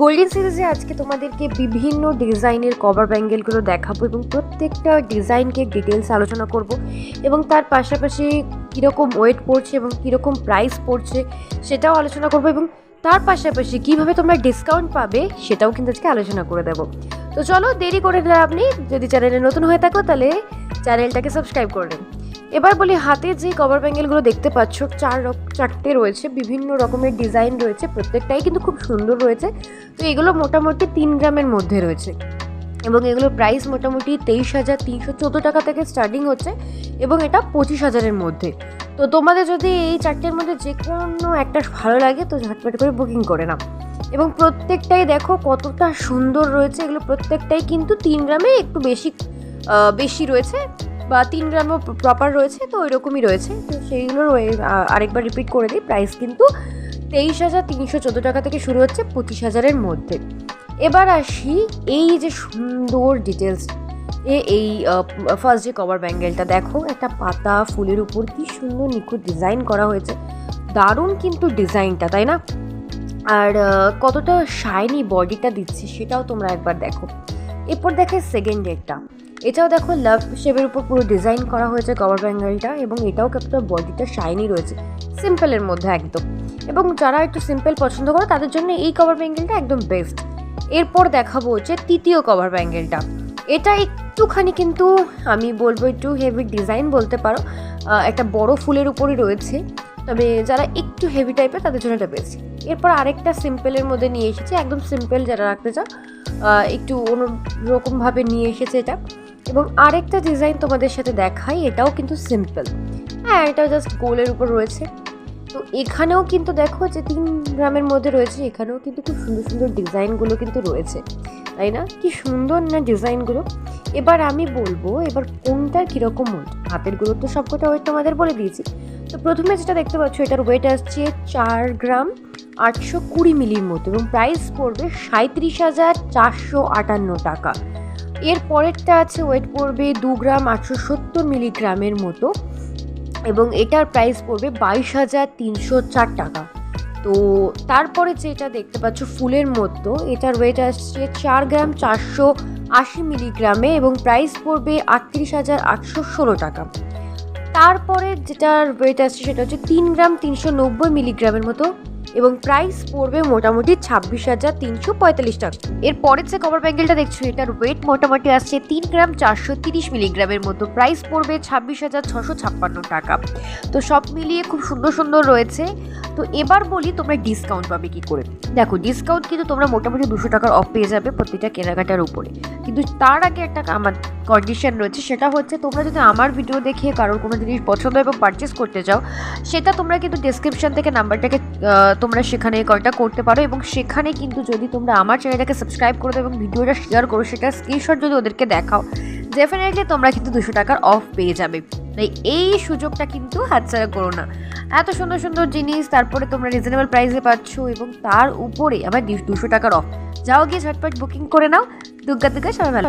Golden সিরিজে আজকে তোমাদেরকে বিভিন্ন ডিজাইনের কভার ব্যাঙ্গেলগুলো দেখাবো এবং প্রত্যেকটা ডিজাইনকে ডিটেলস আলোচনা করব এবং তার পাশাপাশি কীরকম ওয়েট পড়ছে এবং কীরকম প্রাইস পড়ছে সেটাও আলোচনা করব এবং তার পাশাপাশি কীভাবে তোমরা ডিসকাউন্ট পাবে সেটাও কিন্তু আজকে আলোচনা করে দেবো। তো চলো দেরি করে দিলে আপনি যদি চ্যানেলে নতুন হয়ে থাকো তাহলে চ্যানেলটাকে সাবস্ক্রাইব করে নিন এবার বলি, হাতে যে কভার ব্যাঙ্গেলগুলো দেখতে পাচ্ছ, চার চারটে রয়েছে, বিভিন্ন রকমের ডিজাইন রয়েছে, প্রত্যেকটাই কিন্তু খুব সুন্দর রয়েছে। তো এগুলো মোটামুটি তিন গ্রামের মধ্যে রয়েছে। এবং এগুলোর প্রাইস মোটামুটি তেইশ হাজার তিনশো চোদ্দ টাকা থেকে স্টার্টিং হচ্ছে, এবং এটা পঁচিশ হাজারের মধ্যে। তো তোমাদের যদি এই চারটের মধ্যে যে কোনো একটা ভালো লাগে, তো ঝটপট করে বুকিং করে নাও। এবং প্রত্যেকটাই দেখো কতটা সুন্দর রয়েছে, এগুলো প্রত্যেকটাই কিন্তু তিন গ্রামে একটু বেশি বেশি রয়েছে। বা তিন গ্রামও প্রপার রয়েছে, তো ওই রকমই রয়েছে। তো সেইগুলোর আরেকবার রিপিট করে দিই। প্রাইস কিন্তু তেইশ হাজার তিনশো চোদ্দ টাকা থেকে শুরু হচ্ছে পঁচিশ হাজারের মধ্যে। এবার আসি এই যে সুন্দর ডিটেলস এ, এই ফার্স্ট যে কভার ব্যাঙ্গেলটা দেখো, একটা পাতা ফুলের উপর কি সুন্দর নিখুঁত ডিজাইন করা হয়েছে। দারুণ কিন্তু ডিজাইনটা তাই না? আর কতটা শাইনি বডিটা দিচ্ছে সেটাও তোমরা একবার দেখো। এরপর দেখে সেকেন্ড ডেটটা এটাও দেখো লাভ শেপের উপর পুরো ডিজাইন করা হয়েছে কভার ব্যাঙ্গেলটা এবং এটাও কতটা বডিটা শাইনি রয়েছে সিম্পলের মধ্যে একদম। এবং যারা একটু সিম্পল পছন্দ করে, তাদের জন্য এই কভার ব্যাঙ্গেলটা একদম বেস্ট এরপর দেখাবো হচ্ছে তৃতীয় কভার ব্যাঙ্গেলটা এটা একটুখানি কিন্তু আমি বলব একটু হেভি ডিজাইন বলতে পারো একটা বড় ফুলের উপরই রয়েছে। তবে যারা একটু হেভি টাইপের তাদের জন্য এটা বেশি এরপর আরেকটা সিম্পলের মধ্যে নিয়ে এসেছে, একদম সিম্পল যারা রাখতে চাও একটু অন্যরকমভাবে নিয়ে এসেছে এটা। এবং আরেকটা ডিজাইন তোমাদের সাথে দেখাই, এটাও কিন্তু সিম্পল হ্যাঁ এটা জাস্ট গোলের উপর রয়েছে। তো এখানেও কিন্তু দেখো যে তিন গ্রামের মধ্যে রয়েছে, এখানেও কিন্তু খুব সুন্দর সুন্দর ডিজাইনগুলো কিন্তু রয়েছে। তাই না? কি সুন্দর না ডিজাইনগুলো এবার আমি বলব, এবার কোনটার কীরকম ওয়েট হাতেরগুলো তো সবকটা ওয়েট তোমাদের বলে দিয়েছি। তো প্রথমে যেটা দেখতে পাচ্ছ, এটার ওয়েট আসছে চার গ্রাম আটশো কুড়ি মিলির মতো এবং প্রাইস পড়বে সাঁত্রিশ হাজার চারশো আটান্ন টাকা। এর পরেরটা আছে ওয়েট পড়বে দু গ্রাম আটশো সত্তর মিলিগ্রামের মতো এবং এটার প্রাইস পড়বে বাইশ হাজার তিনশো চার টাকা। তো তারপরে যেটা দেখতে পাচ্ছ ফুলের মতো এটার ওয়েট আসছে চার গ্রাম চারশো আশি মিলিগ্রামে এবং প্রাইস পড়বে আটত্রিশ হাজার আটশো ষোলো টাকা। তারপরে যেটার ওয়েট আসছে সেটা হচ্ছে তিন গ্রাম তিনশো নব্বই মিলিগ্রামের মতো এবং প্রাইস পড়বে মোটামুটি ছাব্বিশ হাজার তিনশো পঁয়তাল্লিশ টাকা। এর পরের যে কভার ব্যাঙ্গেলটা দেখছ, এটার ওয়েট মোটামুটি আসছে তিন গ্রাম চারশো তিরিশ মিলিগ্রামের মতো। প্রাইস পড়বে ছাব্বিশ হাজার ছশো ছাপ্পান্ন টাকা। তো সব মিলিয়ে খুব সুন্দর সুন্দর রয়েছে। তো এবার বলি তোমরা ডিসকাউন্ট পাবে কি করে। দেখো ডিসকাউন্ট কিন্তু তোমরা মোটামুটি দুশো টাকার অফ পেয়ে যাবে প্রতিটা কেনাকাটার উপরে। কিন্তু তার আগে একটা আমার কন্ডিশন রয়েছে, সেটা হচ্ছে তোমরা যদি আমার ভিডিও দেখে কারোর কোনো জিনিস পছন্দ এবং পারচেস করতে চাও, সেটা তোমরা কিন্তু ডেসক্রিপশন থেকে নাম্বারটাকে তোমরা সেখানে কন্ট্যাক্ট করতে পারো এবং সেখানে কিন্তু যদি তোমরা আমার চ্যানেলটাকে সাবস্ক্রাইব করে দাও এবং ভিডিওটা শেয়ার করো, সেটা স্ক্রিনশট যদি ওদেরকে দেখাও ডেফিনেটলি তোমরা কিন্তু দুশো টাকার অফ পেয়ে যাবে। তাই এই সুযোগটা কিন্তু হাতছাড়া করো না। এত সুন্দর সুন্দর জিনিস, তারপরে তোমরা রিজনেবল প্রাইসে পাচ্ছ এবং তার উপরে আবার দুশো টাকার অফ যাও গিয়ে ঝটপট বুকিং করে নাও। দুর্গা দুর্গা সবাই ভালো